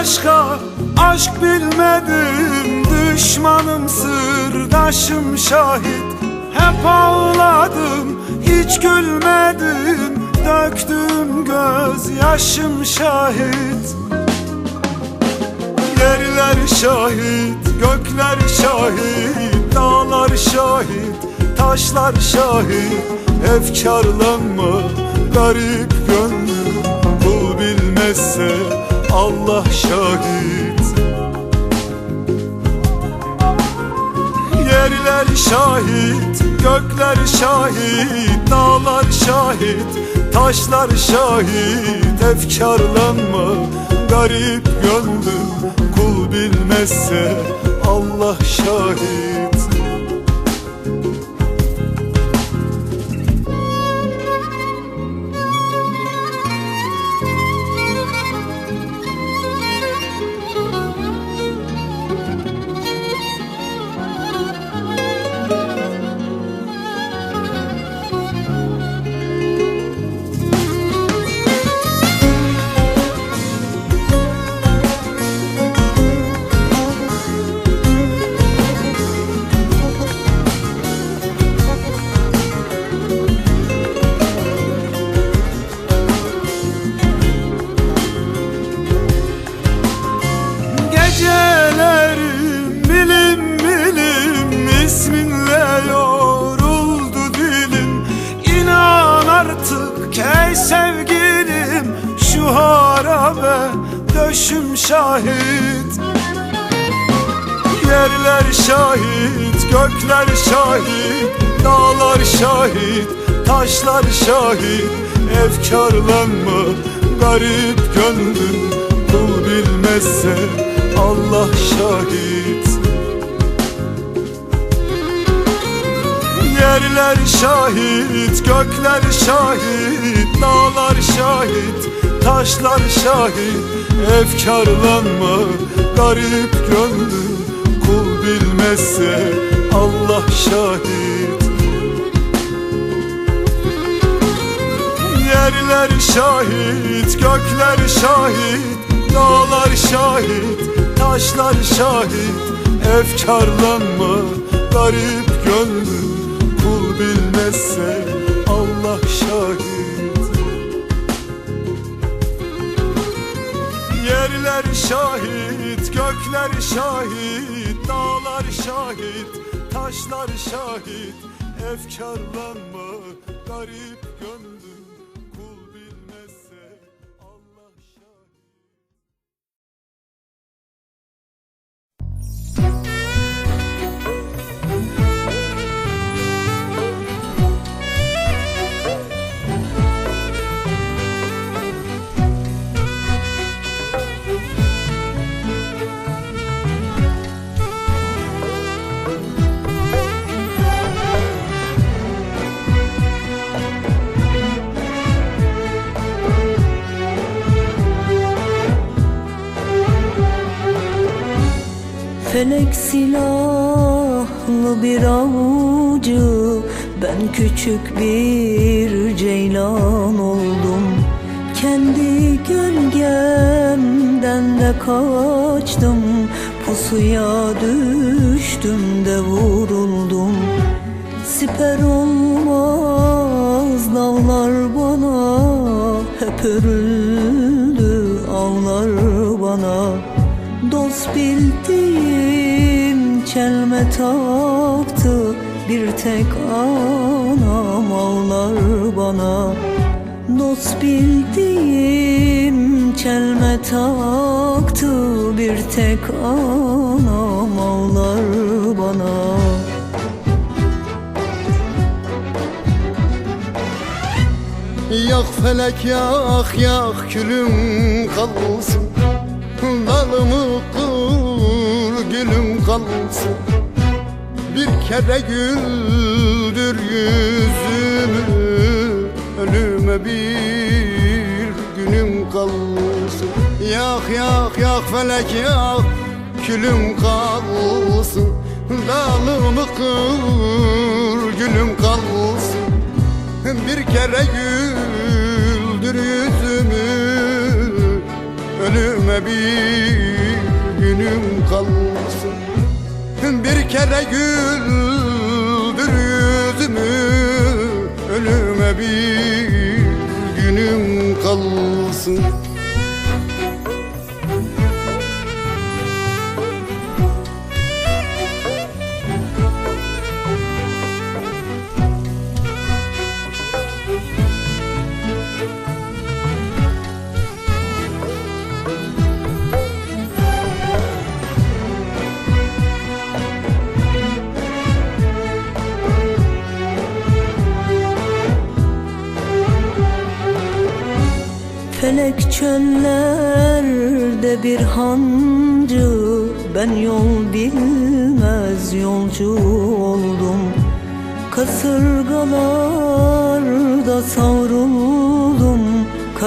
başka aşk bilmedim Düşmanım sırdaşım şahit. Hep ağladım hiç gülmedim Döktüm gözyaşım şahit. Yerler şahit, gökler şahit Dağlar şahit, taşlar şahit. Efkarlanma garip gönlüm Kul bilmezse Allah şahit. Yerler şahit, gökler şahit Dağlar şahit, taşlar şahit. Efkarlanma garip gönlüm Kul bilmezse Allah şahit Yerler şahit, gökler şahit, dağlar şahit, taşlar şahit. Efkarlanma garip gönlüm kul bilmezse Allah şahit. Yerler şahit, gökler şahit, dağlar şahit, taşlar şahit. Efkarlanma garip gönlüm bilmezse Allah şahit. Yerler şahit, gökler şahit, dağlar şahit, taşlar şahit. Efkarlanma garip gönlüm kul bilmezse Allah şahit. Yerler şahit, gökler şahit, dağlar şahit, taşlar şahit. Efkarlanma garip gönlüm Felek silahlı bir avcı. Ben küçük bir ceylan oldum. Kendi gölgemden de kaçtım. Pusuya düştüm de vuruldum. Siper olmaz dağlar bana. Hep örüldü ağlar bana. Dost bildiğim çelme taktı. Bir tek anam ağlar bana. Dost bildiğim çelme taktı. Bir tek anam ağlar bana. Yak felek yak yak külüm kalsın. Dalımı kır gülüm kalsın. Bir kere güldür yüzümü Ölüme bir günüm kalsın. Yak yak yak felek yak külüm kalsın. Dalımı kır gülüm kalsın. Bir kere güldür Bir kere güldür yüzümü Ölüme bir günüm kalsın Felek çöllerde bir hancı. Ben yol bilmez yolcu oldum. Kasırgalarda savruldum